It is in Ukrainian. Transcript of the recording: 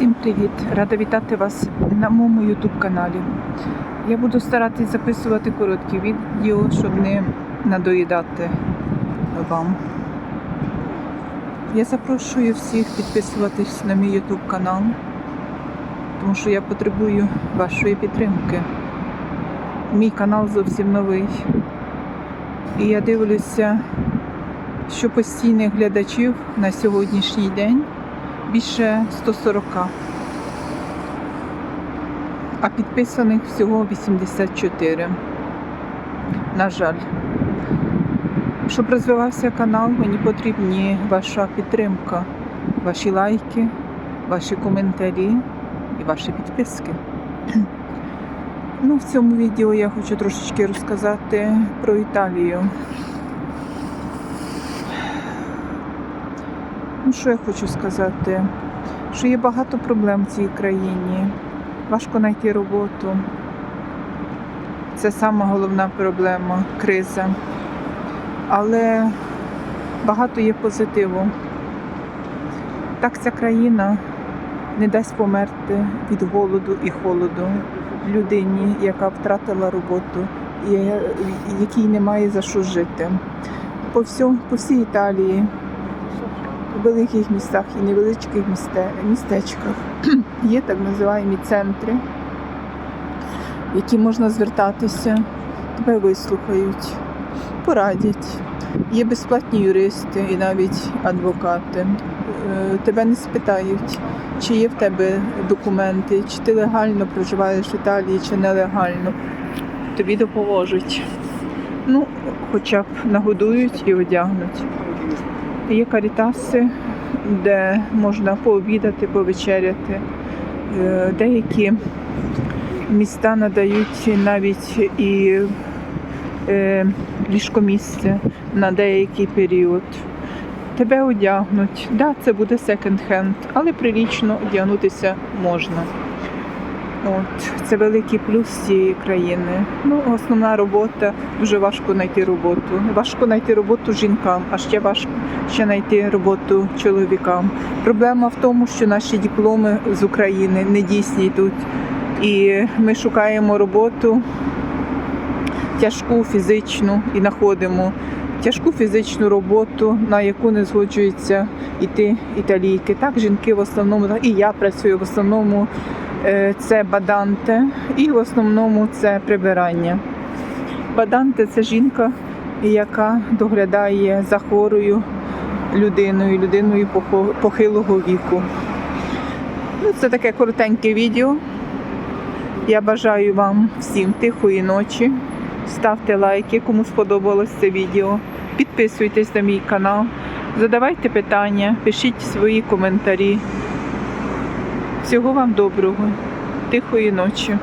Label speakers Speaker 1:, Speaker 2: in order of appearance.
Speaker 1: Всім привіт! Рада вітати вас на моєму YouTube каналі. Я буду старатись записувати короткі відео, щоб не надоїдати вам. Я запрошую всіх підписуватись на мій YouTube канал, тому що я потребую вашої підтримки. Мій канал зовсім новий. І я дивлюся, що постійних глядачів на сьогоднішній день більше 140. А підписаних всього 84. На жаль. Щоб розвивався канал, мені потрібні ваша підтримка, ваші лайки, ваші коментарі і ваші підписки. Ну, в цьому відео я хочу трошечки розказати про Італію. Ну, що я хочу сказати? Що є багато проблем в цій країні. Важко знайти роботу. Це сама головна проблема криза. Але багато є позитиву. Так ця країна не дасть померти від голоду і холоду людині, яка втратила роботу, якій немає за що жити. По, всьому, по всій Італії великих містах і невеличких місте, містечках є так називаємо центри, в які можна звертатися, тебе вислухають, порадять. Є безплатні юристи і навіть адвокати. Е, Тебе не спитають, чи є в тебе документи, чи ти легально проживаєш в Італії, чи нелегально. Тобі допоможуть. Ну, хоча б нагодують і одягнуть. Є карітаси, де можна пообідати, повечеряти. Е, Деякі міста надають навіть і е, ліжкомісце на деякий період. Тебе одягнуть. Да, це буде секонд-хенд, але прилічно одягнутися можна. От, це великий плюс цієї країни. Ну, основна робота дуже важко знайти роботу. Важко знайти роботу жінкам, а ще важко ще знайти роботу чоловікам. Проблема в тому, що наші дипломи з України не дійсні тут. І ми шукаємо роботу тяжку фізичну і знаходимо тяжку фізичну роботу, на яку не згоджуються іти італійки. Так, жінки в основному, і я працюю в основному це баданте, і в основному це прибирання. Баданте це жінка, яка доглядає за хворою людиною, людиною похилого віку. Ну, це таке коротеньке відео. Я бажаю вам всім тихої ночі. Ставте лайки, кому сподобалось це відео. Підписуйтесь на мій канал, задавайте питання, пишіть свої коментарі. Всього вам доброго, тихої ночі.